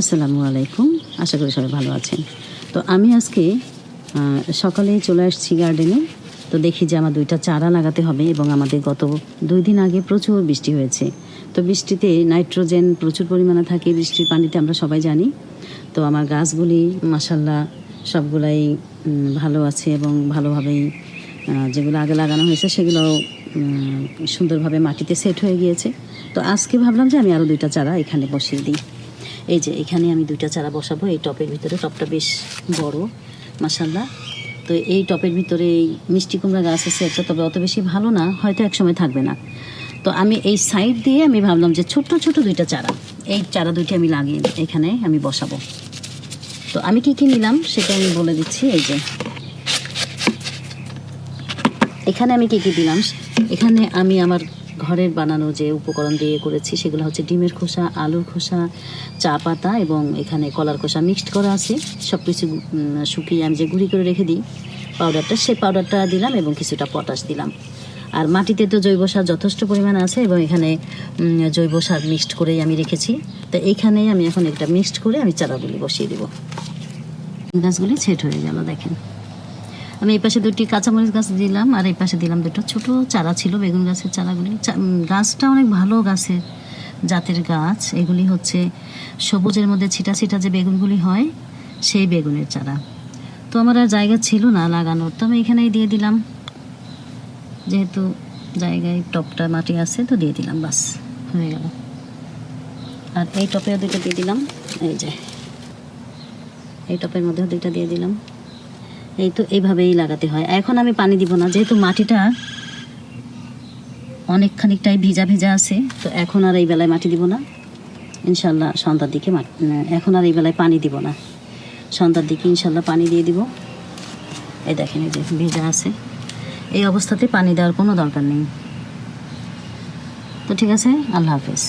আসসালামু আলাইকুম। আশা করি সবাই ভালো আছেন। তো আমি আজকে আহ, সকালেই চলে আসছি গার্ডেনে। তো দেখি যে আমার দুইটা চারা লাগাতে হবে এবং আমাদের গত দুই দিন আগে প্রচুর বৃষ্টি হয়েছে। তো বৃষ্টিতে নাইট্রোজেন প্রচুর পরিমাণে থাকে বৃষ্টির পানিতে আমরা সবাই জানি। তো আমার গাছগুলি মাসাল্লাহ সবগুলাই ভালো আছে এবং ভালোভাবেই যেগুলো আগে লাগানো হয়েছে সেগুলো সুন্দরভাবে মাটিতে সেট হয়ে গিয়েছে। তো আজকে ভাবলাম যে আমি আরও দুইটা চারা এখানে বসিয়ে দিই। এই যে, এখানে আমি দুইটা চারা বসাবো। এই টপের ভিতরে, টপটা বেশ বড় মাসাল্লাহ তো এই টপের ভিতরে এই মিষ্টি কুমড়া গাছ আছে একটা, তবে অত বেশি ভালো না, হয়তো একসময় থাকবে না। তো আমি এই সাইড দিয়ে আমি ভাবলাম যে ছোট্ট ছোট দুইটা চারা, এই চারা দুইটি আমি লাগিয়ে এখানে আমি বসাবো। তো আমি কি কি নিলাম সেটা আমি বলে দিচ্ছি, এই যে। এখানে আমি কি কি দিলাম? এখানে আমি আমার ঘরের বানানো যে উপকরণ দিয়ে করেছি, সেগুলো হচ্ছে ডিমের খোসা, আলুর খোসা, চা পাতা এবং এখানে কলার খোসা মিক্সড করা আছে। সব কিছু শুকিয়ে আমি যে গুঁড়ি করে রেখে দিই, পাউডারটা, সেই পাউডারটা দিলাম এবং কিছুটা পটাশ দিলাম। আর মাটিতে তো জৈব সার যথেষ্ট পরিমাণ আছে এবং এখানে জৈব সার মিক্সড করেই আমি রেখেছি। তো এইখানেই আমি এখন এটা মিক্সড করে আমি চারাগুলি বসিয়ে দেবো। গাছগুলি সেট হয়ে গেল, দেখেন। আমি এই পাশে দুটি কাঁচামরিচ গাছ দিলাম, আর এই পাশে দিলাম দুটো ছোট চারা ছিল, বেগুন গাছের চারাগুলি। গাছটা অনেক ভালো গাছের জাতের গাছ। এগুলি হচ্ছে সবুজের মধ্যে ছিটা ছিটা যে বেগুনগুলি হয়, সেই বেগুনের চারা। তো আমার আর জায়গা ছিল না লাগানোর, তো আমি এখানেই দিয়ে দিলাম। যেহেতু জায়গায় টপটা মাটি আছে, তো দিয়ে দিলাম, বাস, হয়ে গেল। আর এই টপেও দুটো দিয়ে দিলাম, এই যে। এই টপের মধ্যেও দুইটা দিয়ে দিলাম। এই তো এইভাবেই লাগাতে হয়। এখন আমি পানি দিব না, যেহেতু মাটিটা অনেক খানিকটাই ভিজা ভিজা আছে, তো এখন আর এই বেলায় মাটি দিব না। ইনশাল্লাহ সন্ধ্যার দিকে এখন আর এই বেলায় পানি দিব না। সন্ধ্যার দিকে ইনশাল্লাহ পানি দিয়ে দিব। এই দেখেন, এই যে ভিজা আছে। এই অবস্থাতে পানি দেওয়ার কোনো দরকার নেই। তো ঠিক আছে, আল্লাহ হাফেজ।